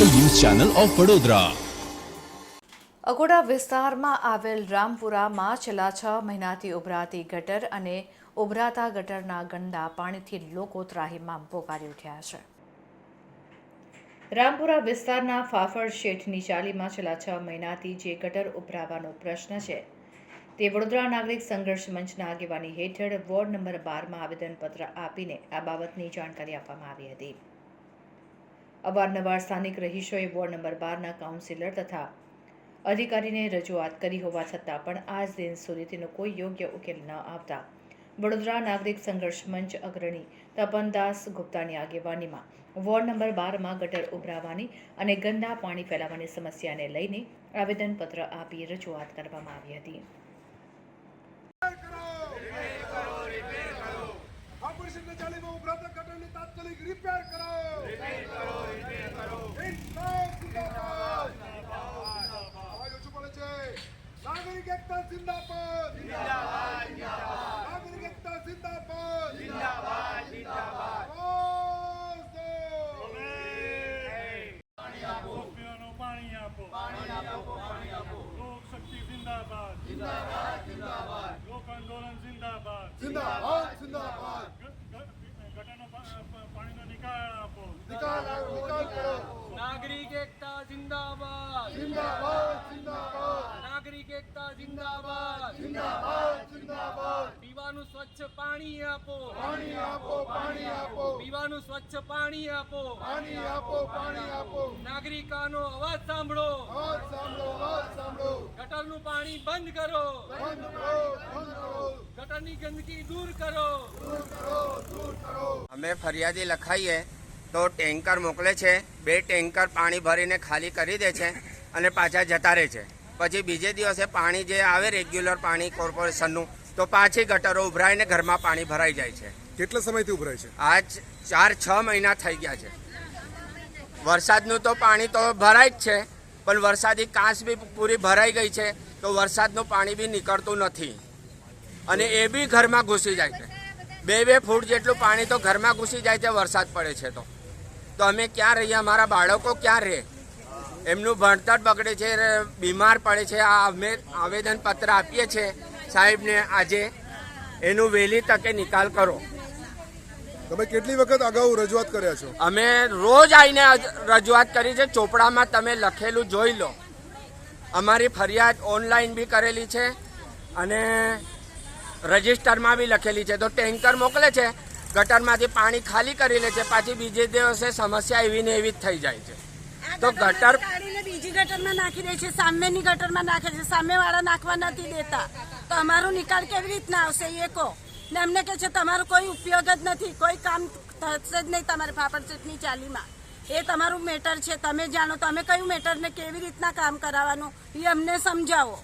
Channel of Vadodara. Akota વિસ્તારમાં આવેલ રામપુરામાં છેલ્લા છ મહિનાથી ઉભરાતી ગટર અને ઉભરાતા ગટરના ગંદા પાણીથી લોકો ત્રાહીમાં પોકારી ઉઠ્યા છે. રામપુરા વિસ્તારના ફાફડ શેઠની ચાલીમાં છેલ્લા છ મહિનાથી જે ગટર ઉભરાવાનો પ્રશ્ન છે, તે વડોદરા નાગરિક સંઘર્ષ મંચના આગેવાની હેઠળ વોર્ડ નંબર બારમાં આવેદનપત્ર આપીને આ બાબતની જાણકારી આપવામાં આવી હતી. અવારનવાર સ્થાનિક રહીશોએ વોર્ડ નંબર બારના કાઉન્સિલર તથા અધિકારીને રજૂઆત કરી હોવા છતાં પણ આજ દિન સુધી તેનો કોઈ યોગ્ય ઉકેલ ન આવતા. વડોદરા નાગરિક સંઘર્ષ મંચ અગ્રણી તપનદાસ ગુપ્તાની આગેવાનીમાં વોર્ડ નંબર બારમાં ગટર ઉભરાવાની અને ગંદા પાણી ફેલાવાની સમસ્યાને લઈને આવેદનપત્ર આપી રજૂઆત કરવામાં આવી હતી. ઓપરેશન ચાલીમાં ઉભરાતા ગટરને તાત્કાલિક રિપેર કરો ઇન્કલાબ જિંદાબાદ. અવાજ ઓછું પડે છે. નાગરિક એકતા જિંદાબાદ. નાગરિક એકતા જિંદાબાદ. આવાજ દો. પીવાનું પાણી આપો. લોક શક્તિ જિંદાબાદ. જિંદાબાદ જિંદાબાદ. જિંદાબાદ જિંદાબાદ જિંદાબાદ ગ- ગ- ગટરનો પા- પા- પાણીનો નિકાલ આપો નિકાલ કરો, નિકાલ કરો નાગરિક એકતા જિંદાબાદ. જિંદાબાદ જિંદાબાદ. નાગરિક એકતા જિંદાબાદ. જિંદાબાદ જિંદાબાદ. પીવાનું સ્વચ્છ પાણી આપો. પાણી આપો પાણી આપો. પીવાનું સ્વચ્છ પાણી આપો. પાણી આપો પાણી આપો. નાગરિકાનો અવાજ સાંભળો. અવાજ સાંભળો અવાજ સાંભળો. ગટરનું પાણી બંધ કરો. બંધ કરો બંધ કરો. ગટરની ગંદકી દૂર કરો. દૂર કરો દૂર કરો. અમે ફરિયાદી લખાઈએ તો ટેન્કર મોકલે છે. બે ટેન્કર પાણી ભરીને ખાલી કરી દે છે અને પાછા જતા રહે છે. પછી બીજે દિવસે પાણી જે આવે રેગ્યુલર પાણી કોર્પોરેશનનું તો પાછી ગટરો ઉભરાઈને ઘરમાં પાણી ભરાઈ જાય છે. કેટલા સમયથી ઉભરાય છે? આજ ચાર છ મહિના થઈ ગયા છે. વરસાદનું તો પાણી તો ભરાય જ છે પણ વરસાદી કાંસ બી પૂરી ભરાઈ ગઈ છે તો વરસાદનું પાણી બી નીકળતું નથી. અને એ બી ઘરમાં ઘૂસી જાય છે. બે બે ફૂટ જેટલું પાણી તો ઘરમાં ઘૂસી જાય છે વરસાદ પડે છે તો. તો અમે ક્યાં રહીએ અમારા બાળકો ક્યાં રહે? એમનું ભણતર બગડે છે બીમાર પડે છે. આ અમે આવેદનપત્ર આપીએ છીએ સાહેબને આજે. એનું વહેલી તકે નિકાલ કરો. તમે કેટલી વખત અગાઉ રજૂઆત કર્યા છો? અમે રોજ આવીને રજૂઆત કરી છે. ચોપડામાં તમે લખેલું જોઈ લો. અમારી ફરિયાદ ઓનલાઈન બી કરેલી છે અને રજિસ્ટરમાં બી લખેલી છે. તો ટેન્કર મોકલે છે. ગટરમાંથી પાણી ખાલી કરી લે છે પાછી બીજે દિવસે સમસ્યા એવી ને એવી જ થઈ જાય છે. તો ગટર બીજી ગટરમાં નાખી દે છે સામેની ગટરમાં નાખે છે સામેવાળા નાખવા નથી દેતા. તો અમારો નિકાલ કેવી રીતના આવશે એ કહો. ને અમને કહે છે તમારો કોઈ ઉપયોગ જ નથી કોઈ કામ થશે જ નહીં તમારે ફાફડ ચટની ચાલીમાં. એ તમારું મેટર છે તમે જાણો તમે કયું મેટરને કેવી રીતના કામ કરાવવાનું એ અમને સમજાવો.